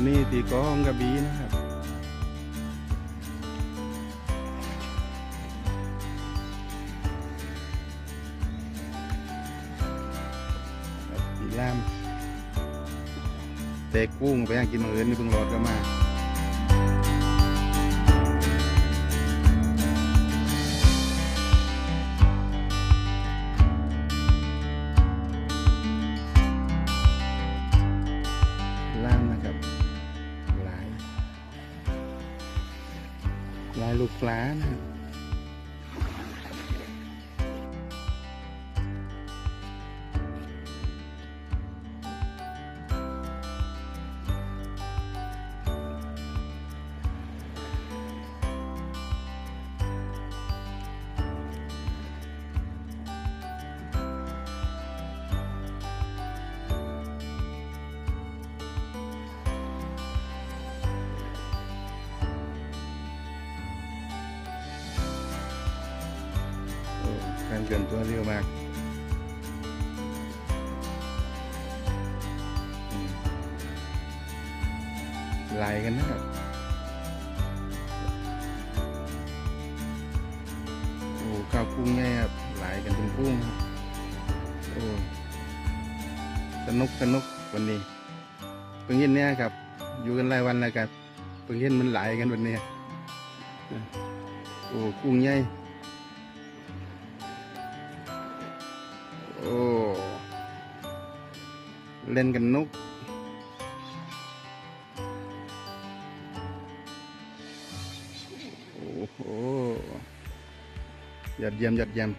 แถวนี้ตีกองกระบีนะครับปีล่ามเตะกุ้งไปย่างกินมืออื่นนี่เพิ่งรอดก็มา ลายลูกปลานะ การเกินตัวเร็วมากอืมลายกันนะครับโอ้ข้าวกุ้งไงครับลายกันเป็นกุ้งโอ้สนุกสนุกวันนี้เพิ่งเห็นเนี่ยครับ อยู่กันหลายวันแล้วครับเพิ่งเห็นมันหลายกันวันนี้โอ้กุ้งใหญ่ เล่นกันนุก โอ้โหยัดเยี่ยมยัดเยี่ยม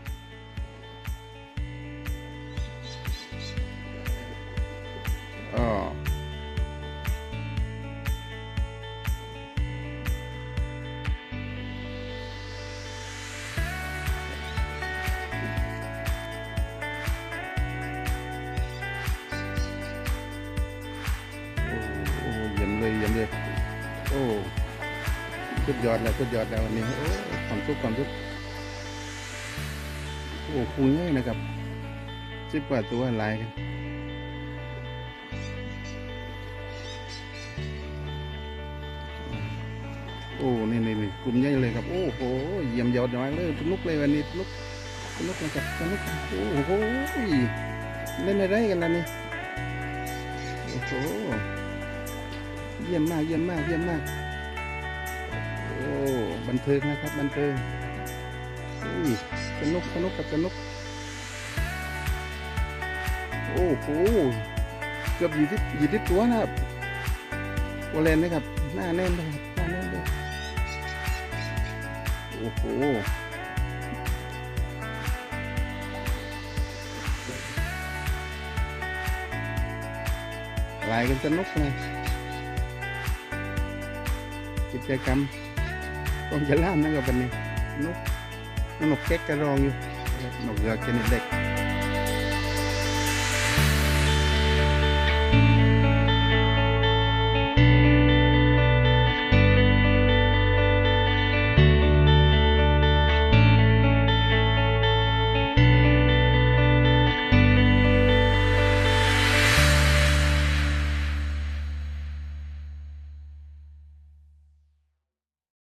เยี่ยมเลยเยี่ยมเลยโอ้สุดยอดแล้วสุดยอดแล้ววันนี้โอ้ความสุขความสุขโอ้คุยง่ายนะครับสิบกว่าตัวลายกันโอ้นี่นี่นี่กลุ่มใหญ่เลยครับ โอ้โหเยี่ยมยอดมากเลยสนุกเลยวันนี้สนุกสนุกนะครับสนุกโอ้โหเล่นอะไรกันล่ะนี่โอ้โห เยี่ยมมากเยี่ยมมากเยี่ยมมาก โอ้บันเทิงนะครับบันเทิงอุ้ยสนุกสนุกกับสนุกโอ้โหเกือบยี่สิบยี่สิบตัวนะครับวอลเลนนะครับ หน้าแน่นเลยครับหน้าแน่นเลยโอ้โหหลายกันสนุกเลย กิจกรรมต้องจะล่ามนะครับวันนี้นกนกเก๊กกระรองอยู่นกเรือชนิดเล็ก